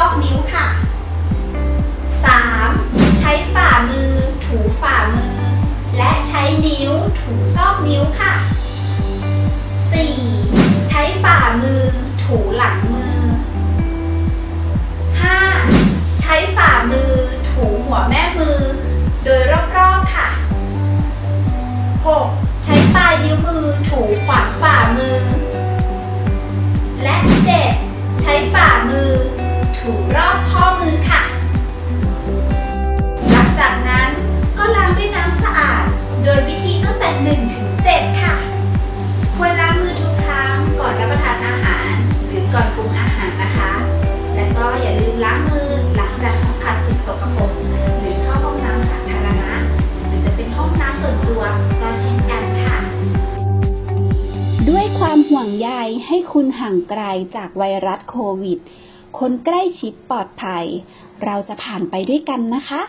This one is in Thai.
ซอกนิ้วค่ะ 3. ใช้ฝ่ามือ ถูฝ่ามือ และใช้นิ้วถูซอกนิ้วค่ะ 4. ใช้ฝ่ามือ ถูหลังมือ 5. ใช้ฝ่ามือ ถูหัวแม่มือ โดยรอบๆค่ะ 6. ใช้ปลายนิ้วมือ ถูขวางฝ่ามือ และ 7. ล้างมือหลังจากสัมผัสสิ่งสกปรกหรือเข้าห้องน้ำสาธารณะหรือจะเป็นห้องน้ำส่วนตัวก็เช่นกันค่ะ ด้วยความห่วงใยให้คุณห่างไกลจากไวรัสโควิด คนใกล้ชิดปลอดภัย เราจะผ่านไปด้วยกันนะคะ